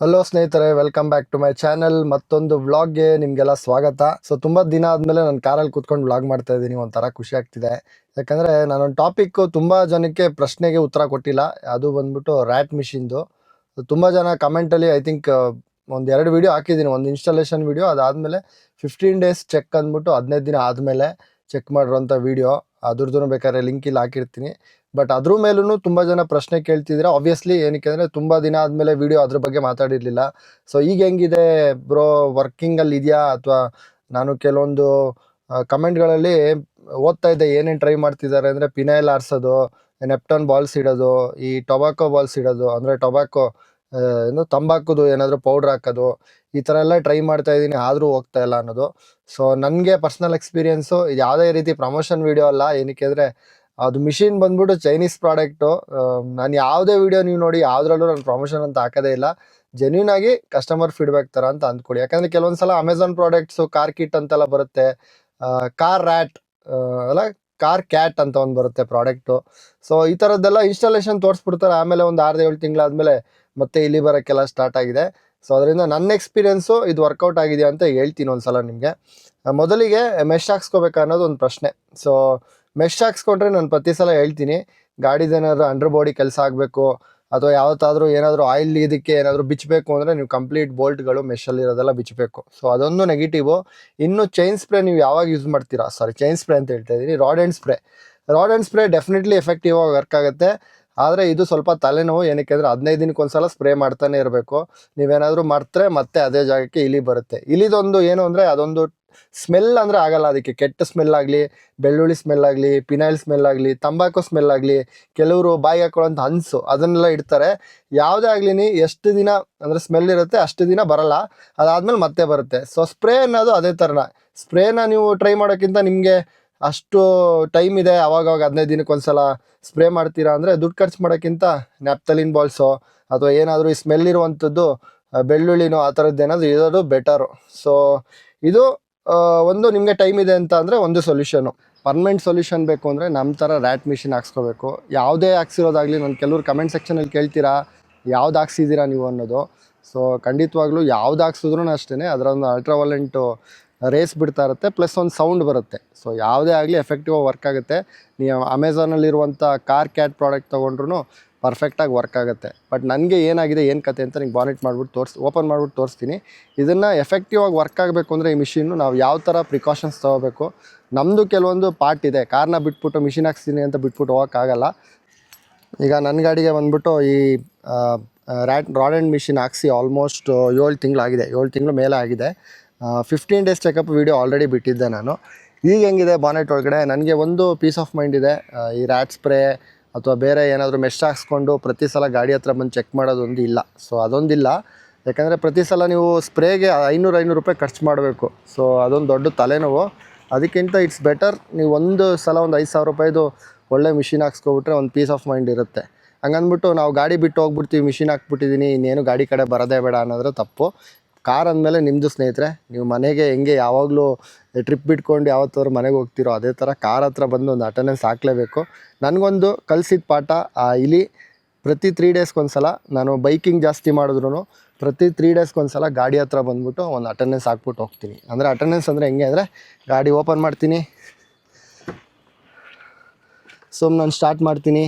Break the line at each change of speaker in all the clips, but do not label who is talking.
Hello ಸ್ನೇಹಿತರೆ welcome back to my channel ಮತ್ತೊಂದು ವ್ಲಾಗ್ಗೆ ನಿಮಗೆಲ್ಲ ಸ್ವಾಗತ. ಸೊ ತುಂಬ ದಿನ ಆದಮೇಲೆ ನಾನು ಕಾರಲ್ಲಿ ಕೂತ್ಕೊಂಡು ವ್ಲಾಗ್ ಮಾಡ್ತಾ ಇದ್ದೀನಿ. ಒಂಥರ ಖುಷಿ ಆಗ್ತಿದೆ. ಯಾಕಂದರೆ ನಾನೊಂದು ಟಾಪಿಕ್ಕು ತುಂಬ ಜನಕ್ಕೆ ಪ್ರಶ್ನೆಗೆ ಉತ್ತರ ಕೊಟ್ಟಿಲ್ಲ. ಅದು ಬಂದ್ಬಿಟ್ಟು ರ್ಯಾಟ್ ಮಿಷಿನ್ದು ತುಂಬ ಜನ ಕಮೆಂಟಲ್ಲಿ ಐ ಥಿಂಕ್ ಒಂದು ಎರಡು ವಿಡಿಯೋ ಹಾಕಿದ್ದೀನಿ. ಒಂದು ಇನ್ಸ್ಟಾಲೇಷನ್ ವಿಡಿಯೋ ಅದಾದಮೇಲೆ ಫಿಫ್ಟೀನ್ ಡೇಸ್ ಚೆಕ್ ಅಂದ್ಬಿಟ್ಟು ಹದಿನೈದು ದಿನ ಆದಮೇಲೆ ಚೆಕ್ ಮಾಡಿರೋಂಥ ವೀಡಿಯೋ ಅದ್ರದ್ದು ಬೇಕಾದ್ರೆ ಲಿಂಕ್ ಇಲ್ಲಿ ಹಾಕಿರ್ತೀನಿ. ಬಟ್ ಅದ್ರ ಮೇಲೂ ತುಂಬ ಜನ ಪ್ರಶ್ನೆ ಕೇಳ್ತಿದ್ದೀರಾ ಆಬ್ವಿಯಸ್ಲಿ ಏನಕ್ಕೆ ಅಂದರೆ ತುಂಬ ದಿನ ಆದಮೇಲೆ ವೀಡಿಯೋ ಅದ್ರ ಬಗ್ಗೆ ಮಾತಾಡಿರಲಿಲ್ಲ. ಸೊ ಈಗ ಹೆಂಗಿದೆ ಬ್ರೋ ವರ್ಕಿಂಗಲ್ಲಿ ಇದೆಯಾ? ಅಥವಾ ನಾನು ಕೆಲವೊಂದು ಕಮೆಂಟ್ಗಳಲ್ಲಿ ಓದ್ತಾ ಇದ್ದೆ, ಏನೇನು ಟ್ರೈ ಮಾಡ್ತಿದ್ದಾರೆ ಅಂದರೆ ಪಿನೈಲ್ ಆರಿಸೋದು ನೆಪ್ಟಾನ್ ಬಾಲ್ಸ್ ಇಡೋದು, ಈ ಟೊಬಾಕೋ ಬಾಲ್ಸ್ ಇಡೋದು, ಅಂದರೆ ಟೊಬಾಕೋ ಏನು ತಂಬಾಕುದು ಏನಾದರೂ ಪೌಡ್ರ್ ಹಾಕೋದು, ಈ ಥರ ಎಲ್ಲ ಟ್ರೈ ಮಾಡ್ತಾ ಇದ್ದೀನಿ, ಆದರೂ ಹೋಗ್ತಾ ಇಲ್ಲ ಅನ್ನೋದು. ಸೊ ನನಗೆ ಪರ್ಸ್ನಲ್ ಇದು ಯಾವುದೇ ರೀತಿ ಪ್ರಮೋಷನ್ ವೀಡಿಯೋ ಅಲ್ಲ, ಏನಕ್ಕೆ ಅಂದರೆ ಅದು ಮಿಷಿನ್ ಬಂದ್ಬಿಟ್ಟು ಚೈನೀಸ್ ಪ್ರಾಡಕ್ಟು ನಾನು ಯಾವುದೇ ವೀಡಿಯೋ ನೀವು ನೋಡಿ ಯಾವುದ್ರಲ್ಲೂ ನಾನು ಪ್ರಮೋಷನ್ ಅಂತ ಹಾಕೋದೇ ಇಲ್ಲ. ಜೆನ್ಯೂನ್ ಆಗಿ ಕಸ್ಟಮರ್ ಫೀಡ್ಬ್ಯಾಕ್ ಥರ ಅಂತ ಅಂದ್ಕೊಡಿ ಯಾಕಂದರೆ ಕೆಲವೊಂದು ಸಲ ಅಮೆಝಾನ್ ಪ್ರಾಡಕ್ಟ್ಸು ಕಾರ್ ಕಿಟ್ ಅಂತೆಲ್ಲ ಬರುತ್ತೆ. ಕಾರ್ ರ್ಯಾಟ್ ಅಲ್ಲ ಕಾರ್ ಕ್ಯಾಟ್ ಅಂತ ಒಂದು ಬರುತ್ತೆ ಪ್ರಾಡಕ್ಟು ಸೊ ಈ ಥರದ್ದೆಲ್ಲ ಇನ್ಸ್ಟಾಲೇಷನ್ ತೋರಿಸ್ಬಿಡ್ತಾರೆ. ಆಮೇಲೆ ಒಂದು ಆರು ಏಳು ತಿಂಗಳಾದಮೇಲೆ ಮತ್ತೆ ಇಲ್ಲಿ ಬರೋಕ್ಕೆಲ್ಲ ಸ್ಟಾರ್ಟ್ ಆಗಿದೆ. ಸೊ ಅದರಿಂದ ನನ್ನ ಎಕ್ಸ್ಪೀರಿಯೆನ್ಸು ಇದು ವರ್ಕೌಟ್ ಆಗಿದೆ ಅಂತ ಹೇಳ್ತೀನಿ ಒಂದು ಸಲ ನಿಮಗೆ ಮೊದಲಿಗೆ ಮೆಶ್ ಹಾಕ್ಸ್ಕೋಬೇಕು ಅನ್ನೋದು ಒಂದು ಪ್ರಶ್ನೆ. ಸೊ ಮೆಶ್ ಹಾಕ್ಸ್ಕೊಂಡ್ರೆ ನಾನು ಪ್ರತಿ ಸಲ ಹೇಳ್ತೀನಿ ಗಾಡಿದೇನಾದ್ರು ಅಂಡರ್ ಬಾಡಿ ಕೆಲಸ ಆಗಬೇಕು, ಅಥವಾ ಯಾವತ್ತಾದರೂ ಏನಾದರೂ ಆಯಿಲ್ ಇದಕ್ಕೆ ಏನಾದರೂ ಬಿಚ್ಚಬೇಕು ಅಂದರೆ ನೀವು ಕಂಪ್ಲೀಟ್ ಬೋಲ್ಟ್ಗಳು ಮೆಷಲ್ಲಿ ಇರೋದೆಲ್ಲ ಬಿಚ್ಚಬೇಕು ಸೊ ಅದೊಂದು ನೆಗೆಟಿವು ಇನ್ನು ಚೈನ್ ಸ್ಪ್ರೇ ನೀವು ಯಾವಾಗ ಯೂಸ್ ಮಾಡ್ತೀರಾ? ಸಾರಿ ಚೈನ್ ಸ್ಪ್ರೇ ಅಂತ ಹೇಳ್ತಾ ಇದ್ದೀನಿ rod and spray rod and spray definitely effective ಆಗಿ ವರ್ಕ್ ಆಗುತ್ತೆ. ಆದರೆ ಇದು ಸ್ವಲ್ಪ ತಲೆನೋವು, ಏನಕ್ಕೆ ಅಂದರೆ ಹದಿನೈದು ದಿನಕ್ಕೆ ಒಂದ್ಸಲ ಸ್ಪ್ರೇ ಮಾಡ್ತಾನೆ ಇರಬೇಕು. ನೀವೇನಾದರೂ ಮರ್ತರೆ ಮತ್ತೆ ಅದೇ ಜಾಗಕ್ಕೆ ಇಲಿ ಬರುತ್ತೆ. ಇಲಿದೊಂದು ಏನು ಅಂದರೆ ಅದೊಂದು ಸ್ಮೆಲ್ ಅಂದರೆ ಆಗಲ್ಲ ಅದಕ್ಕೆ. ಕೆಟ್ಟ ಸ್ಮೆಲ್ ಆಗಲಿ, ಬೆಳ್ಳುಳ್ಳಿ ಸ್ಮೆಲ್ ಆಗಲಿ ಪಿನೈಲ್ ಸ್ಮೆಲ್ ಆಗಲಿ, ತಂಬಾಕು ಸ್ಮೆಲ್ ಆಗಲಿ, ಕೆಲವರು ಬಾಯಿ ಹಾಕೊಳ್ಳೋಂಥ ಹನ್ಸು, ಅದನ್ನೆಲ್ಲ ಇಡ್ತಾರೆ. ಯಾವುದೇ ಆಗಲಿ ಎಷ್ಟು ದಿನ ಅಂದರೆ ಸ್ಮೆಲ್ ಇರುತ್ತೆ ಅಷ್ಟು ದಿನ ಬರಲ್ಲ. ಅದಾದಮೇಲೆ ಮತ್ತೆ ಬರುತ್ತೆ. ಸೊ ಸ್ಪ್ರೇ ಅನ್ನೋದು ಅದೇ ಥರನ ಸ್ಪ್ರೇನ ನೀವು ಟ್ರೈ ಮಾಡೋಕ್ಕಿಂತ ನಿಮಗೆ ಅಷ್ಟು ಟೈಮ್ ಇದೆ, ಅವಾಗವಾಗ ಹದಿನೈದು ದಿನಕ್ಕೆ ಒಂದ್ಸಲ ಸ್ಪ್ರೇ ಮಾಡ್ತೀರಾ ಅಂದರೆ ದುಡ್ಡು ಖರ್ಚು ಮಾಡೋಕ್ಕಿಂತ ನ್ಯಾಪ್ತಲಿನ್ ಬಾಲ್ಸೋ ಅಥವಾ ಏನಾದರೂ ಈ ಸ್ಮೆಲ್ ಇರುವಂಥದ್ದು ಬೆಳ್ಳುಳ್ಳಿನೋ ಆ ಥರದ್ದು ಇರೋದು ಬೆಟರು ಸೊ ಇದು ಒಂದು ನಿಮಗೆ ಟೈಮ್ ಇದೆ ಅಂತ ಅಂದರೆ ಒಂದು ಸೊಲ್ಯೂಷನು ಪರ್ಮನೆಂಟ್ ಸೊಲ್ಯೂಷನ್ ಬೇಕು ಅಂದರೆ ನಮ್ಮ ಥರ ರ್ಯಾಟ್ ಮಿಷಿನ್ ಹಾಕ್ಸ್ಕೋಬೇಕು. ಯಾವುದೇ ಹಾಕ್ಸಿರೋದಾಗಲಿ ನಾನು ಕೆಲವ್ರು ಕಮೆಂಟ್ ಸೆಕ್ಷನಲ್ಲಿ ಕೇಳ್ತೀರಾ, ಯಾವ್ದು ಹಾಕ್ಸಿದ್ದೀರಾ ನೀವು ಅನ್ನೋದು. ಸೊ ಖಂಡಿತವಾಗ್ಲೂ ಯಾವ್ದು ಹಾಕ್ಸಿದ್ರು ಅಷ್ಟೇ ಅದರ ಒಂದು ಅಲ್ಟ್ರಾವಲೆಂಟು ರೇಸ್ ಬಿಡ್ತಾ ಇರುತ್ತೆ ಪ್ಲಸ್ ಒಂದು ಸೌಂಡ್ ಬರುತ್ತೆ. ಸೊ ಯಾವುದೇ ಆಗಲಿ ಎಫೆಕ್ಟಿವ್ ವರ್ಕ್ ಆಗುತ್ತೆ. ನೀವು ಅಮೆಝಾನಲ್ಲಿರುವಂಥ ಕಾರ್ ಕ್ಯಾಟ್ ಪ್ರಾಡಕ್ಟ್ ತೊಗೊಂಡ್ರು ಪರ್ಫೆಕ್ಟಾಗಿ ವರ್ಕ್ ಆಗುತ್ತೆ. ಬಟ್ ನನಗೆ ಏನಾಗಿದೆ, ಏನು ಕತೆ ಅಂತ ನಿಂಗೆ ಬಾನೆಟ್ ಮಾಡಿಬಿಟ್ಟು ತೋರಿಸ್ ಓಪನ್ ಮಾಡಿಬಿಟ್ಟು ತೋರಿಸ್ತೀನಿ. ಇದನ್ನು ಎಫೆಕ್ಟಿವ್ ಆಗಿ ವರ್ಕ್ ಆಗಬೇಕು ಅಂದರೆ ಈ ಮಿಷಿನ್ನು ನಾವು ಯಾವ ಥರ ಪ್ರಿಕಾಷನ್ಸ್ ತೊಗೋಬೇಕು? ನಮ್ಮದು ಕೆಲವೊಂದು ಪಾರ್ಟ್ ಇದೆ. ಕಾರ್ನ ಬಿಟ್ಬಿಟ್ಟು ಮಿಷಿನ್ ಹಾಕ್ಸ್ತೀನಿ ಅಂತ ಬಿಟ್ಬಿಟ್ಟು ಹೋಗೋಕ್ಕಾಗಲ್ಲ. ಈಗ ನನ್ನ ಗಾಡಿಗೆ ಬಂದ್ಬಿಟ್ಟು ಈ ರ್ಯಾಟ್ ರಾಡ್ ಆ್ಯಂಡ್ ಮಿಷಿನ್ ಹಾಕ್ಸಿ ಆಲ್ಮೋಸ್ಟ್ ಏಳು ತಿಂಗಳಾಗಿದೆ. ಏಳು ತಿಂಗಳು ಮೇಲೆ ಆಗಿದೆ. Fifteen days checkup video already ಬಿಟ್ಟಿದ್ದೆ ನಾನು. ಈಗ ಹೆಂಗಿದೆ ಬಾನೆಟ್ ಒಳಗಡೆ? ನನಗೆ ಒಂದು ಪೀಸ್ ಆಫ್ ಮೈಂಡ್ ಇದೆ. ಈ ರ್ಯಾಟ್ ಸ್ಪ್ರೇ ಅಥವಾ ಬೇರೆ ಏನಾದರೂ ಮೆಶ್ ಹಾಕ್ಸ್ಕೊಂಡು ಪ್ರತಿ ಸಲ ಗಾಡಿ ಹತ್ರ ಬಂದು ಚೆಕ್ ಮಾಡೋದೊಂದು ಇಲ್ಲ. ಸೊ ಅದೊಂದಿಲ್ಲ. ಯಾಕಂದರೆ ಪ್ರತಿ ಸಲ ನೀವು ಸ್ಪ್ರೇಗೆ ಐನೂರು ಐನೂರು ರೂಪಾಯಿ ಖರ್ಚು ಮಾಡಬೇಕು. ಸೊ ಅದೊಂದು ದೊಡ್ಡ ತಲೆನೋವು. ಅದಕ್ಕಿಂತ ಇಟ್ಸ್ ಬೆಟರ್ ನೀವು ಒಂದು ಸಲ ಒಂದು ಐದು ಸಾವಿರ ರೂಪಾಯಿದು ಒಳ್ಳೆ ಮಿಷಿನ್ ಹಾಕ್ಸ್ಕೊಬಿಟ್ರೆ ಒಂದು ಪೀಸ್ ಆಫ್ ಮೈಂಡ್ ಇರುತ್ತೆ. ಹಂಗಂದ್ಬಿಟ್ಟು ನಾವು ಗಾಡಿ ಬಿಟ್ಟು ಹೋಗ್ಬಿಡ್ತೀವಿ ಮಿಷಿನ್ ಹಾಕ್ಬಿಟ್ಟಿದ್ದೀನಿ ಇನ್ನೇನು ಗಾಡಿ ಕಡೆ ಬರೋದೇ ಬೇಡ ಅನ್ನೋದ್ರೆ ತಪ್ಪು. ಕಾರ್ ಅಂದಮೇಲೆ ನಿಮ್ಮದು ಸ್ನೇಹಿತರೆ, ನೀವು ಮನೆಗೆ ಹೆಂಗೆ ಯಾವಾಗಲೂ ಟ್ರಿಪ್ ಬಿಟ್ಕೊಂಡು ಯಾವತ್ತಾದ್ರು ಮನೆಗೆ ಹೋಗ್ತಿರೋ ಅದೇ ಥರ ಕಾರ್ ಹತ್ರ ಬಂದು ಒಂದು ಅಟೆಂಡೆನ್ಸ್ ಹಾಕಲೇಬೇಕು. ನನಗೊಂದು ಕಲಿಸಿದ ಪಾಠ, ಆ ಇಲಿ ಪ್ರತಿ ತ್ರೀ ಡೇಸ್ಗೊಂದ್ಸಲ ನಾನು ಬೈಕಿಂಗ್ ಜಾಸ್ತಿ ಮಾಡಿದ್ರು ಪ್ರತಿ ತ್ರೀ ಸಲ ಗಾಡಿ ಹತ್ರ ಬಂದ್ಬಿಟ್ಟು ಒಂದು ಅಟೆಂಡೆನ್ಸ್ ಹಾಕ್ಬಿಟ್ಟು ಹೋಗ್ತೀನಿ. ಅಂದರೆ ಅಟೆಂಡೆನ್ಸ್ ಅಂದರೆ ಹೆಂಗೆ ಅಂದರೆ ಗಾಡಿ ಓಪನ್ ಮಾಡ್ತೀನಿ. ಸೊ ನಾನು ಸ್ಟಾರ್ಟ್ ಮಾಡ್ತೀನಿ.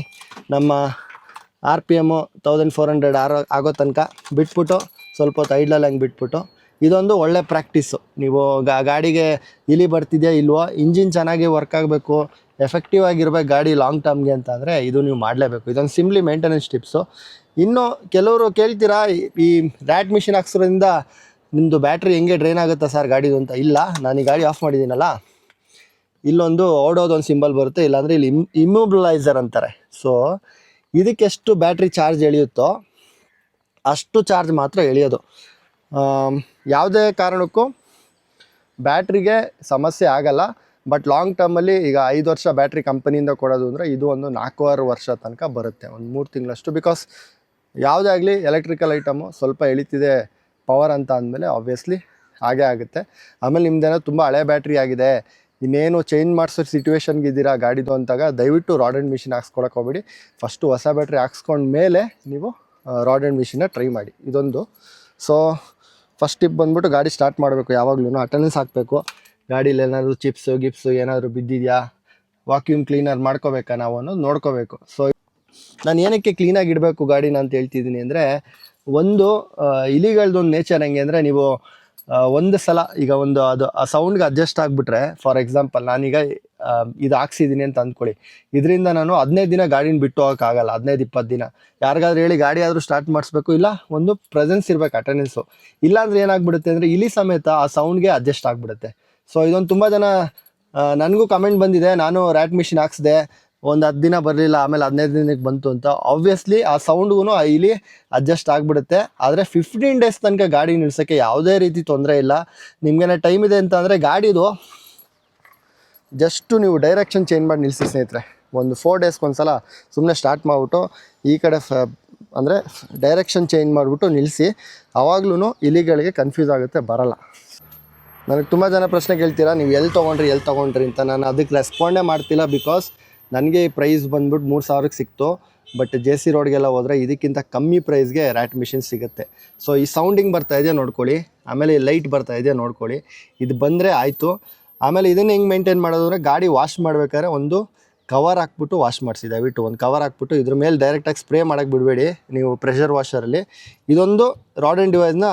ನಮ್ಮ R P M thousand four hundred ಆರೋ ಆಗೋ ತನಕ ಬಿಟ್ಬಿಟ್ಟು ಸ್ವಲ್ಪ ಹೊತ್ತು ಐಡ್ಲಲ್ಲಿ ಹಂಗೆ ಬಿಟ್ಬಿಟ್ಟು. ಇದೊಂದು ಒಳ್ಳೆ ಪ್ರಾಕ್ಟೀಸು ನೀವು ಗಾಡಿಗೆ ಇಲಿ ಬರ್ತಿದೆಯಾ ಇಲ್ವೋ ಇಂಜಿನ್ ಚೆನ್ನಾಗಿ ವರ್ಕ್ ಆಗಬೇಕು ಎಫೆಕ್ಟಿವ್ ಆಗಿರ್ಬೇಕು ಗಾಡಿ ಲಾಂಗ್ ಟರ್ಮ್ಗೆ ಅಂತ ಅಂದರೆ ಇದು ನೀವು ಮಾಡಲೇಬೇಕು. ಇದೊಂದು ಸಿಂಪ್ಲಿ ಮೇಂಟೆನೆನ್ಸ್ ಟಿಪ್ಸು ಇನ್ನು ಕೆಲವರು ಕೇಳ್ತೀರಾ, ಈ- ರ್ಯಾಟ್ ಮಿಷಿನ್ ಹಾಕ್ಸೋದ್ರಿಂದ ನಿಮ್ಮದು ಬ್ಯಾಟ್ರಿ ಹೆಂಗೆ ಡ್ರೈನ್ ಆಗುತ್ತಾ ಸರ್ ಗಾಡಿದು ಅಂತ? ಇಲ್ಲ, ನಾನು ಈ ಗಾಡಿ ಆಫ್ ಮಾಡಿದ್ದೀನಲ್ಲ. ಇಲ್ಲೊಂದು ಓಡೋದೊಂದು ಸಿಂಬಲ್ ಬರುತ್ತೆ, ಇಲ್ಲಾಂದರೆ ಇಲ್ಲಿ ಇಮ್ ಇಮ್ಯೂಬಲೈಸರ್ ಅಂತಾರೆ. ಸೊ ಇದಕ್ಕೆ ಎಷ್ಟು ಬ್ಯಾಟ್ರಿ ಚಾರ್ಜ್ ಎಳೆಯುತ್ತೋ ಅಷ್ಟು ಚಾರ್ಜ್ ಮಾತ್ರ ಎಳೆಯೋದು. ಯಾವುದೇ ಕಾರಣಕ್ಕೂ ಬ್ಯಾಟ್ರಿಗೆ ಸಮಸ್ಯೆ ಆಗಲ್ಲ. ಬಟ್ ಲಾಂಗ್ ಟರ್ಮಲ್ಲಿ ಈಗ ಐದು ವರ್ಷ ಬ್ಯಾಟ್ರಿ ಕಂಪನಿಯಿಂದ ಕೊಡೋದು ಅಂದರೆ ಇದು ಒಂದು ನಾಲ್ಕೂವರೆ ವರ್ಷ ತನಕ ಬರುತ್ತೆ. ಒಂದು ಮೂರು ತಿಂಗಳಷ್ಟು. ಬಿಕಾಸ್ ಯಾವುದೇ ಆಗಲಿ ಎಲೆಕ್ಟ್ರಿಕಲ್ ಐಟಮು ಸ್ವಲ್ಪ ಎಳಿತಿದೆ ಪವರ್ ಅಂತ ಅಂದಮೇಲೆ ಆಬ್ವಿಯಸ್ಲಿ ಹಾಗೇ ಆಗುತ್ತೆ. ಆಮೇಲೆ ನಿಮ್ದೇನೋ ತುಂಬ ಹಳೆ ಬ್ಯಾಟ್ರಿ ಆಗಿದೆ. ಇನ್ನೇನು ಚೇಂಜ್ ಮಾಡಿಸೋ ಸಿಚುವೇಶನ್ಗೆ ಇದ್ದೀರಾ ಗಾಡಿದು ಅಂತಾಗ ದಯವಿಟ್ಟು ರಾಡ್ ಆ್ಯಂಡ್ ಮಿಷಿನ್ ಹಾಕ್ಸ್ಕೊಳಕ್ಕೆ ಹೋಗ್ಬೇಡಿ. ಫಸ್ಟು ಹೊಸ ಬ್ಯಾಟ್ರಿ ಹಾಕ್ಸ್ಕೊಂಡ್ಮೇಲೆ ನೀವು ರಾಡ್ ಆ್ಯಂಡ್ ಮಿಷಿನ ಟ್ರೈ ಮಾಡಿ. ಇದೊಂದು. ಸೊ ಫಸ್ಟ್ ಟಿಪ್ ಬಂದ್ಬಿಟ್ಟು ಗಾಡಿ ಸ್ಟಾರ್ಟ್ ಮಾಡಬೇಕು. ಯಾವಾಗಲೂ ಅಟೆಂಡೆನ್ಸ್ ಹಾಕಬೇಕು. ಗಾಡೀಲಿ ಏನಾದರೂ ಚಿಪ್ಸು ಗಿಪ್ಸು ಏನಾದರೂ ಬಿದ್ದಿದೆಯಾ? ವಾಕ್ಯೂಮ್ ಕ್ಲೀನರ್ ಮಾಡ್ಕೋಬೇಕಾ ನಾವು ಅನ್ನೋದು ನೋಡ್ಕೋಬೇಕು. ಸೊ ನಾನು ಏನಕ್ಕೆ ಕ್ಲೀನಾಗಿ ಇಡಬೇಕು ಗಾಡಿನ ಅಂತ ಹೇಳ್ತಿದ್ದೀನಿ ಅಂದರೆ, ಒಂದು ಇಲಿಗಳದೊಂದು ನೇಚರ್ ಹೆಂಗೆ ಅಂದರೆ ನೀವು ಒಂದು ಸಲ ಈಗ ಒಂದು ಅದು ಆ ಸೌಂಡ್ಗೆ ಅಡ್ಜಸ್ಟ್ ಆಗಿಬಿಟ್ರೆ ಫಾರ್ ಎಕ್ಸಾಂಪಲ್ ನಾನೀಗ ಇದು ಹಾಕ್ಸಿದ್ದೀನಿ ಅಂತ ಅಂದ್ಕೊಳ್ಳಿ. ಇದರಿಂದ ನಾನು ಹದಿನೈದು ದಿನ ಗಾಡಿನ ಬಿಟ್ಟು ಹೋಗೋಕ್ಕಾಗಲ್ಲ, ಹದಿನೈದು ಇಪ್ಪತ್ತು ದಿನ. ಯಾರಿಗಾದ್ರೂ ಹೇಳಿ ಗಾಡಿ ಆದರೂ ಸ್ಟಾರ್ಟ್ ಮಾಡಿಸ್ಬೇಕು, ಇಲ್ಲ ಒಂದು ಪ್ರೆಸೆನ್ಸ್ ಇರಬೇಕು ಅಟೆಂಡೆನ್ಸು ಇಲ್ಲಾಂದ್ರೆ ಏನಾಗ್ಬಿಡುತ್ತೆ ಅಂದರೆ ಇಲಿ ಸಮೇತ ಆ ಸೌಂಡ್ಗೆ ಅಡ್ಜಸ್ಟ್ ಆಗಿಬಿಡುತ್ತೆ. ಸೊ ಇದೊಂದು ತುಂಬ ಜನ ನನಗೂ ಕಮೆಂಟ್ ಬಂದಿದೆ, ನಾನು ರ್ಯಾಟ್ ಮಿಷಿನ್ ಹಾಕ್ಸಿದೆ ಒಂದು ಹತ್ತು ದಿನ ಬರಲಿಲ್ಲ, ಆಮೇಲೆ ಹದಿನೈದು ದಿನಕ್ಕೆ ಬಂತು ಅಂತ. ಆಬ್ವಿಯಸ್ಲಿ ಆ ಸೌಂಡ್ಗೂ ಇಲ್ಲಿ ಇಲಿ ಅಡ್ಜಸ್ಟ್ ಆಗಿಬಿಡುತ್ತೆ. ಆದರೆ ಫಿಫ್ಟೀನ್ ಡೇಸ್ ತನಕ ಗಾಡಿ ನಿಲ್ಸೋಕ್ಕೆ ಯಾವುದೇ ರೀತಿ ತೊಂದರೆ ಇಲ್ಲ. ನಿಮ್ಗೇನೆ ಟೈಮ್ ಇದೆ ಅಂತ ಅಂದರೆ ಗಾಡಿದು ಜಸ್ಟು ನೀವು ಡೈರೆಕ್ಷನ್ ಚೇಂಜ್ ಮಾಡಿ ನಿಲ್ಲಿಸಿ ಸ್ನೇಹಿತರೆ. ಒಂದು ಫೋರ್ ಡೇಸ್ಗೆ ಒಂದ್ಸಲ ಸುಮ್ಮನೆ ಸ್ಟಾರ್ಟ್ ಮಾಡಿಬಿಟ್ಟು ಈ ಕಡೆ ಫ ಅಂದರೆ ಡೈರೆಕ್ಷನ್ ಚೇಂಜ್ ಮಾಡಿಬಿಟ್ಟು ನಿಲ್ಲಿಸಿ ಆವಾಗ್ಲೂ ಇಲಿಗಳಿಗೆ ಕನ್ಫ್ಯೂಸ್ ಆಗುತ್ತೆ, ಬರಲ್ಲ. ನನಗೆ ತುಂಬ ಜನ ಪ್ರಶ್ನೆ ಕೇಳ್ತೀರಾ, ನೀವು ಎಲ್ಲಿ ತೊಗೊಂಡ್ರಿ ಎಲ್ಲಿ ತೊಗೊಂಡ್ರಿ ಅಂತ. ನಾನು ಅದಕ್ಕೆ ರೆಸ್ಪಾಂಡೇ ಮಾಡ್ತಿಲ್ಲ ಬಿಕಾಸ್ ನನಗೆ ಈ ಪ್ರೈಸ್ ಬಂದ್ಬಿಟ್ಟು ಮೂರು ಸಾವಿರಕ್ಕೆ ಸಿಕ್ತು ಬಟ್ ಜೆ ಸಿ ರೋಡ್ಗೆಲ್ಲ ಹೋದರೆ ಇದಕ್ಕಿಂತ ಕಮ್ಮಿ ಪ್ರೈಸ್ಗೆ ರ್ಯಾಟ್ ಮಿಷಿನ್ ಸಿಗುತ್ತೆ. ಸೊ ಈ ಸೌಂಡಿಂಗ್ ಬರ್ತಾ ಇದೆಯಾ ನೋಡ್ಕೊಳ್ಳಿ, ಆಮೇಲೆ ಲೈಟ್ ಬರ್ತಾ ಇದೆಯಾ ನೋಡ್ಕೊಳ್ಳಿ. ಇದು ಬಂದರೆ ಆಯಿತು. ಆಮೇಲೆ ಇದನ್ನು ಹೆಂಗೆ ಮೇಂಟೈನ್ ಮಾಡೋದು ಅಂದರೆ ಗಾಡಿ ವಾಶ್ ಮಾಡಬೇಕಾದ್ರೆ ಒಂದು ಕವರ್ ಹಾಕ್ಬಿಟ್ಟು ವಾಶ್ ಮಾಡಿಸಿ ದಯವಿಟ್ಟು ಒಂದು ಕವರ್ ಹಾಕ್ಬಿಟ್ಟು ಇದ್ರ ಮೇಲೆ ಡೈರೆಕ್ಟಾಗಿ ಸ್ಪ್ರೇ ಮಾಡೋಕ್ಕೆ ಬಿಡಬೇಡಿ. ನೀವು ಪ್ರೆಷರ್ ವಾಷರಲ್ಲಿ ಇದೊಂದು ರಾಡ್ ಆ್ಯಂಡ್ ಡಿವೈಸ್ನ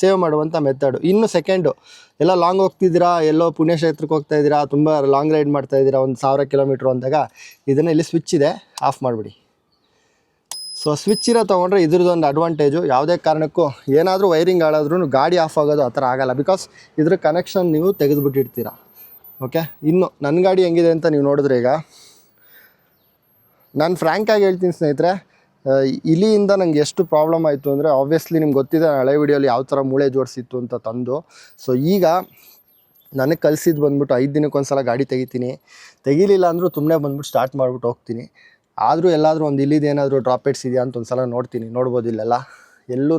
ಸೇವ್ ಮಾಡುವಂಥ ಮೆಥಡು ಇನ್ನು ಸೆಕೆಂಡು ಎಲ್ಲ ಲಾಂಗ್ ಹೋಗ್ತಿದ್ದೀರಾ, ಎಲ್ಲೋ ಪುಣ್ಯಕ್ಷೇತ್ರಕ್ಕೆ ಹೋಗ್ತಾ ಇದ್ದೀರಾ ತುಂಬ ಲಾಂಗ್ ರೈಡ್ ಮಾಡ್ತಾ ಇದ್ದೀರಾ, ಒಂದು ಸಾವಿರ ಕಿಲೋಮೀಟ್ರ್ ಅಂದಾಗ, ಇದನ್ನು ಇಲ್ಲಿ ಸ್ವಿಚ್ ಇದೆ ಆಫ್ ಮಾಡಿಬಿಡಿ. ಸೊ ಸ್ವಿಚ್ ಇರೋ ತೊಗೊಂಡ್ರೆ ಇದ್ರದ್ದೊಂದು ಅಡ್ವಾಂಟೇಜು ಯಾವುದೇ ಕಾರಣಕ್ಕೂ ಏನಾದರೂ ವೈರಿಂಗ್ ಆಳಾದ್ರೂ ಗಾಡಿ ಆಫ್ ಆಗೋದು ಆ ಥರ ಆಗೋಲ್ಲ. ಬಿಕಾಸ್ ಇದ್ರ ಕನೆಕ್ಷನ್ ನೀವು ತೆಗೆದುಬಿಟ್ಟಿರ್ತೀರ. ಓಕೆ? ಇನ್ನು ನನ್ನ ಗಾಡಿ ಹೆಂಗಿದೆ ಅಂತ ನೀವು ನೋಡಿದ್ರೆ ಈಗ. ನಾನು ಫ್ರ್ಯಾಂಕಾಗಿ ಹೇಳ್ತೀನಿ ಸ್ನೇಹಿತರೆ ಇಲಿಯಿಂದ ನಂಗೆ ಎಷ್ಟು ಪ್ರಾಬ್ಲಮ್ ಆಯಿತು ಅಂದರೆ ಆಬ್ವಿಯಸ್ಲಿ ನಿಮ್ಗೆ ಗೊತ್ತಿದೆ ಹಳೆ ವಿಡಿಯೋಲಿ ಯಾವ ಥರ ಮೂಳೆ ಜೋಡಿಸಿತ್ತು ಅಂತ ತಂದು. ಸೊ ಈಗ ನನಗೆ ಕಲಿಸಿದ್ದು ಬಂದ್ಬಿಟ್ಟು ಐದು ದಿನಕ್ಕೆ ಒಂದ್ಸಲ ಗಾಡಿ ತೆಗಿತೀನಿ. ತೆಗಿಲಿಲ್ಲ ಅಂದರೂ ಸುಮ್ಮನೆ ಬಂದ್ಬಿಟ್ಟು ಸ್ಟಾರ್ಟ್ ಮಾಡಿಬಿಟ್ಟು ಹೋಗ್ತೀನಿ. ಆದರೂ ಎಲ್ಲಾದರೂ ಒಂದು ಇಲ್ಲಿದು ಏನಾದರೂ ಡ್ರಾಪೇಟ್ಸ್ ಇದೆಯಾ ಅಂತ ಒಂದು ಸಲ ನೋಡ್ತೀನಿ, ನೋಡ್ಬೋದು ಇಲ್ಲೆಲ್ಲ. ಎಲ್ಲೂ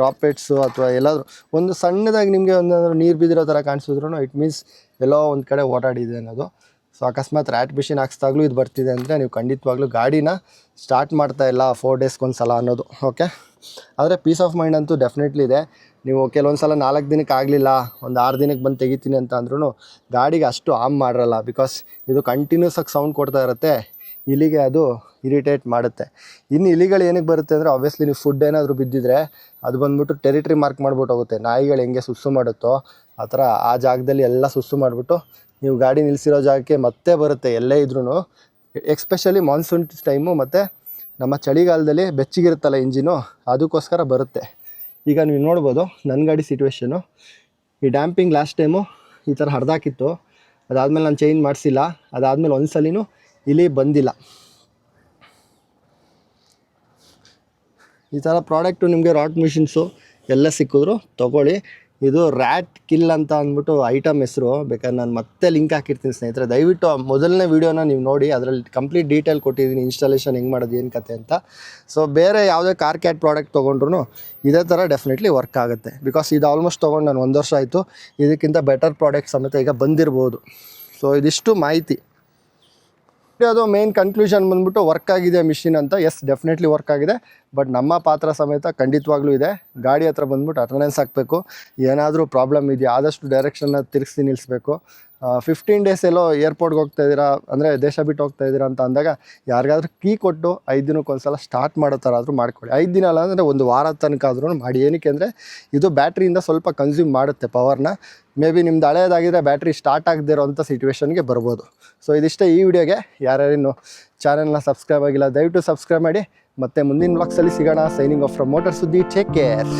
ಡ್ರಾಪೇಟ್ಸು ಅಥವಾ ಎಲ್ಲಾದರೂ, ಒಂದು ಸಣ್ಣದಾಗಿ ನಿಮಗೆ ಒಂದಾದ್ರೂ ನೀರು ಬಿದ್ದಿರೋ ಥರ ಕಾಣಿಸಿದ್ರು ಇಟ್ ಮೀನ್ಸ್ ಎಲ್ಲೋ ಒಂದು ಕಡೆ ಓಡಾಡಿದೆ ಅನ್ನೋದು. ಸೊ ಅಕಸ್ಮಾತ್ ರ್ಯಾಟ್ ಮಿಷಿನ್ ಹಾಕ್ಸ್ದಾಗ್ಲೂ ಇದು ಬರ್ತಿದೆ ಅಂದರೆ ನೀವು ಖಂಡಿತವಾಗ್ಲೂ ಗಾಡಿನ ಸ್ಟಾರ್ಟ್ ಮಾಡ್ತಾ ಇಲ್ಲ ಫೋರ್ ಡೇಸ್ಗೆ ಒಂದು ಸಲ ಅನ್ನೋದು ಓಕೆ ಆದರೆ ಪೀಸ್ ಆಫ್ ಮೈಂಡ್ ಅಂತೂ ಡೆಫಿನೆಟ್ಲಿ ಇದೆ. ನೀವು ಕೆಲವೊಂದು ಸಲ ನಾಲ್ಕು ದಿನಕ್ಕೆ ಆಗಲಿಲ್ಲ, ಒಂದು ಆರು ದಿನಕ್ಕೆ ಬಂದು ತೆಗಿತೀನಿ ಅಂತ ಅಂದ್ರೂ ಗಾಡಿಗೆ ಅಷ್ಟು ಆಮ್ ಮಾಡಿರಲ್ಲ ಬಿಕಾಸ್ ಇದು ಕಂಟಿನ್ಯೂಸ್ ಆಗಿ ಸೌಂಡ್ ಕೊಡ್ತಾ ಇರುತ್ತೆ. ಇಲಿಗೆ ಅದು ಇರಿಟೇಟ್ ಮಾಡುತ್ತೆ. ಇನ್ನು ಇಲಿಗಳು ಏನಕ್ಕೆ ಬರುತ್ತೆ ಅಂದರೆ ಆಬ್ವಿಯಸ್ಲಿ ನೀವು ಫುಡ್ ಏನಾದರೂ ಬಿದ್ದಿದ್ರೆ ಅದು ಬಂದುಬಿಟ್ಟು ಟೆರಿಟ್ರಿ ಮಾರ್ಕ್ ಮಾಡ್ಬಿಟ್ಟು ಹೋಗುತ್ತೆ. ನಾಯಿಗಳು ಹೆಂಗೆ ಸುಸ್ಸು ಮಾಡುತ್ತೋ, ಆ ಥರ ಆ ಜಾಗದಲ್ಲಿ ಎಲ್ಲ ಸುಸ್ಸು ಮಾಡಿಬಿಟ್ಟು ನೀವು ಗಾಡಿ ನಿಲ್ಲಿಸಿರೋ ಜಾಗಕ್ಕೆ ಮತ್ತೆ ಬರುತ್ತೆ ಎಲ್ಲೇ ಇದ್ರೂ ಎಕ್ಸ್ಪೆಷಲಿ ಮಾನ್ಸೂನ್ ಟೈಮು ಮತ್ತು ನಮ್ಮ ಚಳಿಗಾಲದಲ್ಲಿ ಬೆಚ್ಚಗಿರುತ್ತಲ್ಲ ಇಂಜಿನು ಅದಕ್ಕೋಸ್ಕರ ಬರುತ್ತೆ. ಈಗ ನೀವು ನೋಡ್ಬೋದು ನನ್ನ ಗಾಡಿ ಸಿಚುವೇಶನು ಈ ಡ್ಯಾಂಪಿಂಗ್ ಲಾಸ್ಟ್ ಟೈಮು ಈ ಥರ ಹರಿದಾಕಿತ್ತು. ಅದಾದಮೇಲೆ ನಾನು ಚೇಂಜ್ ಮಾಡಿಸಿಲ್ಲ. ಅದಾದಮೇಲೆ ಒಂದು ಸಲಿನೂ ಇಲ್ಲಿ ಬಂದಿಲ್ಲ. ಈ ಥರ ಪ್ರಾಡಕ್ಟು ನಿಮಗೆ ರಾಟ್ ಮಿಷಿನ್ಸು ಎಲ್ಲ ಸಿಕ್ಕಿದ್ರು, ತೊಗೊಳ್ಳಿ. ಇದು ರ್ಯಾಟ್ ಕಿಲ್ ಅಂತ ಅಂದ್ಬಿಟ್ಟು ಐಟಮ್ ಹೆಸರು. ಬೇಕಾದ್ರೆ ನಾನು ಮತ್ತೆ ಲಿಂಕ್ ಹಾಕಿರ್ತೀನಿ ಸ್ನೇಹಿತರೆ. ದಯವಿಟ್ಟು ಮೊದಲನೇ ವೀಡಿಯೋನ ನೀವು ನೋಡಿ, ಅದರಲ್ಲಿ ಕಂಪ್ಲೀಟ್ ಡೀಟೇಲ್ ಕೊಟ್ಟಿದ್ದೀನಿ ಇನ್ಸ್ಟಾಲೇಷನ್ ಹೆಂಗೆ ಮಾಡೋದು, ಏನು ಕತೆ ಅಂತ. ಸೊ ಬೇರೆ ಯಾವುದೇ ಕಾರ್ ಕ್ಯಾಟ್ ಪ್ರಾಡಕ್ಟ್ ತೊಗೊಂಡ್ರು ಇದೇ ಥರ ಡೆಫಿನೆಟ್ಲಿ ವರ್ಕ್ ಆಗುತ್ತೆ. ಬಿಕಾಸ್ ಇದು ಆಲ್ಮೋಸ್ಟ್ ತೊಗೊಂಡು ನಾನು ಒಂದು ವರ್ಷ ಆಯಿತು. ಇದಕ್ಕಿಂತ ಬೆಟರ್ ಪ್ರಾಡಕ್ಟ್ ಸಮೇತ ಈಗ ಬಂದಿರ್ಬೋದು. ಸೊ ಇದಿಷ್ಟು ಮಾಹಿತಿ. ಅದು ಮೇನ್ ಕನ್ಕ್ಲೂಷನ್ ಬಂದ್ಬಿಟ್ಟು ವರ್ಕ್ ಆಗಿದೆ ಮಿಷಿನ್ ಅಂತ. ಎಸ್ ಡೆಫಿನೆಟ್ಲಿ ವರ್ಕ್ ಆಗಿದೆ. ಬಟ್ ನಮ್ಮ ಪಾತ್ರ ಸಮೇತ ಖಂಡಿತವಾಗ್ಲೂ ಇದೆ. ಗಾಡಿ ಹತ್ರ ಬಂದ್ಬಿಟ್ಟು ಅಟೆಂಡೆನ್ಸ್ ಹಾಕಬೇಕು. ಏನಾದರೂ ಪ್ರಾಬ್ಲಮ್ ಇದೆಯಾ, ಆದಷ್ಟು ಡೈರೆಕ್ಷನ್ನ ತಿರುಗಿಸಿ ನಿಲ್ಲಿಸ್ಬೇಕು ಫಿಫ್ಟೀನ್ ಡೇಸ್ ಎಲ್ಲೋ ಏರ್ಪೋರ್ಟ್ಗೆ ಹೋಗ್ತಾ ಇದ್ದೀರಾ? ಅಂದರೆ ದೇಶ ಬಿಟ್ಟು ಹೋಗ್ತಾ ಇದ್ದೀರಾ ಅಂತ ಅಂದಾಗ ಯಾರಿಗಾದ್ರೂ ಕೀ ಕೊಟ್ಟು ಐದು ದಿನಕ್ಕೆ ಒಂದ್ಸಲ ಸ್ಟಾರ್ಟ್ ಮಾಡೋ ಥರ ಆದರೂ ಮಾಡ್ಕೊಳ್ಳಿ ಐದು ದಿನ ಅಲ್ಲ ಅಂದರೆ ಒಂದು ವಾರ ತನಕ ಆದ್ರೂ ಮಾಡಿ. ಏನಕ್ಕೆ ಅಂದರೆ ಇದು ಬ್ಯಾಟ್ರಿಯಿಂದ ಸ್ವಲ್ಪ ಕನ್ಸ್ಯೂಮ್ ಮಾಡುತ್ತೆ ಪವರ್ನ ಮೇ ಬಿ ನಿಮ್ದು ಹಳೆಯದಾಗಿದ್ದರೆ ಬ್ಯಾಟ್ರಿ ಸ್ಟಾರ್ಟ್ ಆಗದೇ ಇರೋವಂಥ ಸಿಚುವೇಶನ್ಗೆ ಬರ್ಬೋದು. ಸೊ ಇದಿಷ್ಟೇ ಈ ವಿಡಿಯೋಗೆ. ಯಾರ್ಯಾರಿನ್ನು ಚಾನಲ್ನ ಸಬ್ಸ್ಕ್ರೈಬ್ ಆಗಿಲ್ಲ, ದಯವಿಟ್ಟು ಸಬ್ಸ್ಕ್ರೈಬ್ ಮಾಡಿ. ಮತ್ತೆ ಮುಂದಿನ ಬ್ಲಾಗ್ಸಲ್ಲಿ ಸಿಗೋಣ. ಸೈನಿಂಗ್ ಆಫ್ ಫ್ರಮ್ ಮೋಟರ್ ಸುದ್ದಿ ಟೇಕ್ ಕೇರ್